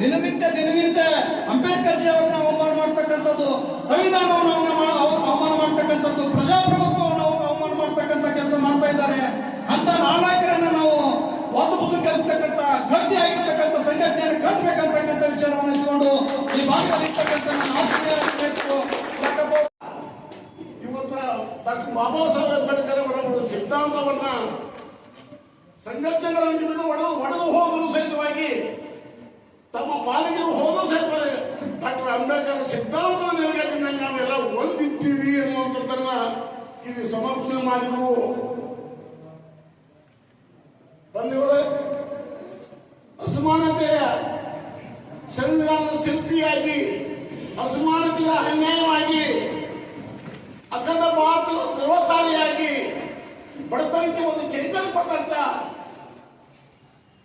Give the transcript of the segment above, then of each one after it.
ದಿನನಿತ್ಯ ದಿನನಿತ್ಯ ಅಂಬೇಡ್ಕರ್ ಜಿ ಅವರನ್ನ ಅವಮಾನ ಮಾಡ್ತಕ್ಕಂಥದ್ದು, ಸಂವಿಧಾನವನ್ನು ಅವಮಾನ ಅವ- ಅವಮಾನ ಮಾಡ್ತಕ್ಕಂಥದ್ದು, ಪ್ರಜಾಪ್ರಭುತ್ವವನ್ನು ಅವರು ಅವಮಾನ ಮಾಡ್ತಕ್ಕಂಥ ಕೆಲಸ ಮಾಡ್ತಾ ಇದ್ದಾರೆ. ಅಂತ ನಾಲ್ಕರನ್ನ ನಾವು ಒಂದು ಬುದ್ಧ ಕಲಿಸ್ತಕ್ಕಂಥ ಗಟ್ಟಿಯಾಗಿರ್ತಕ್ಕಂಥ ಸಂಘಟನೆಯನ್ನು ಕಟ್ಟಬೇಕಂತಕ್ಕಂಥ ವಿಚಾರವನ್ನು ಇಟ್ಕೊಂಡು ಈ ಭಾಗದಲ್ಲಿರ್ತಕ್ಕಂಥ ಇವತ್ತು ಡಾಕ್ಟರ್ ಬಾಬಾ ಸಾಹೇಬ್ ಅಂಬೇಡ್ಕರ್ ಅವರ ಸಿದ್ಧಾಂತವನ್ನ ಸಂಘಟನೆಗಳನ್ನು ಬಿಡು, ಒಡೆದು ಒಡೆದು ಹೋಗಲು ಸಹಿತವಾಗಿ ತಮ್ಮ ಪಾಲಿಗೆ ಹೋದರೂ ಸಹಿತ ಡಾಕ್ಟರ್ ಅಂಬೇಡ್ಕರ್ ಸಿದ್ಧಾಂತದ ನೆಲೆಗಟ್ಟಿನಲ್ಲಿ ನಾವೆಲ್ಲ ಒಂದಿದ್ದೀವಿ ಎನ್ನುವಂಥದ್ದನ್ನ ಇಲ್ಲಿ ಸಮರ್ಪಣೆ ಮಾಡಿದವು ಬಂಧುಗಳೇ ಅಸಮಾನತೆಯ ಸಂವಿಧಾನದ ಶಿಲ್ಪಿಯಾಗಿ, ಅಸಮಾನತೆಯ ಅನ್ಯಾಯವಾಗಿ ಅಖಂಡ ಭಾರತ ಧ್ರುವತಾರಿಯಾಗಿ ಬಡತನಕ್ಕೆ ಒಂದು ಚೈತನ್ಯ ಕೊಟ್ಟಂತ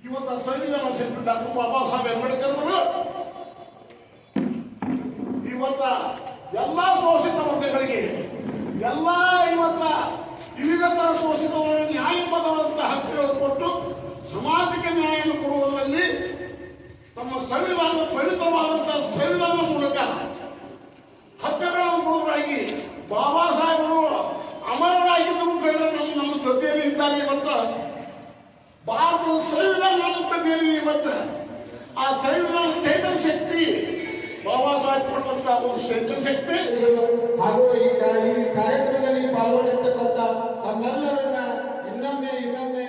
ಇವತ್ತು ಸಂವಿಧಾನ ಶಿಲ್ಪಿ ಡಾಕ್ಟರ್ ಬಾಬಾ ಸಾಹೇಬ್ ಅಂಬೇಡ್ಕರ್ ಅವರು ಇವತ್ತ ಎಲ್ಲಾ ಶೋಷಿತ ವರ್ಗಗಳಿಗೆ, ಎಲ್ಲ ಇವತ್ತ ವಿವಿಧ ತರ ಶೋಷಿತ ನ್ಯಾಯಬದ್ಧವಾದಂತಹ ಹಕ್ಕುಗಳನ್ನು ಕೊಟ್ಟು ಸಮಾಜಕ್ಕೆ ನ್ಯಾಯವನ್ನು ಕೊಡುವುದರಲ್ಲಿ ತಮ್ಮ ಸಂವಿಧಾನದ ಪವಿತ್ರವಾದಂತಹ ಸಂವಿಧಾನ ಮೂಲಕ ಹಕ್ಕುಗಳನ್ನು ಕೊಡುವುದಾಗಿ ಬಾಬಾ ಸಾಹೇಬರು ಅಮರರಾಗಿದ್ದರು ಬೇಡ ನಮ್ಮ ನಮ್ಮ ಜೊತೆಯಲ್ಲಿ ಇದ್ದಾರೆ ಇವತ್ತು ಭಾರತದ ನಮ್ಮ ಇವತ್ತು ಆ ಸಂವಿಧಾನ ಚೈತನ್ಯ ಶಕ್ತಿ ಬಾಬಾ ಸಾಹೇಬ್ ಕೊಟ್ಟಂತ ಒಂದು ಚೈತನ್ಯ ಶಕ್ತಿ. ಹಾಗೂ ಈ ಕಾರ್ಯಕ್ರಮದಲ್ಲಿ ಪಾಲ್ಗೊಂಡಿರ್ತಕ್ಕಂಥ ತಮ್ಮೆಲ್ಲರನ್ನ ಇನ್ನೊಮ್ಮೆ ಇನ್ನೊಮ್ಮೆ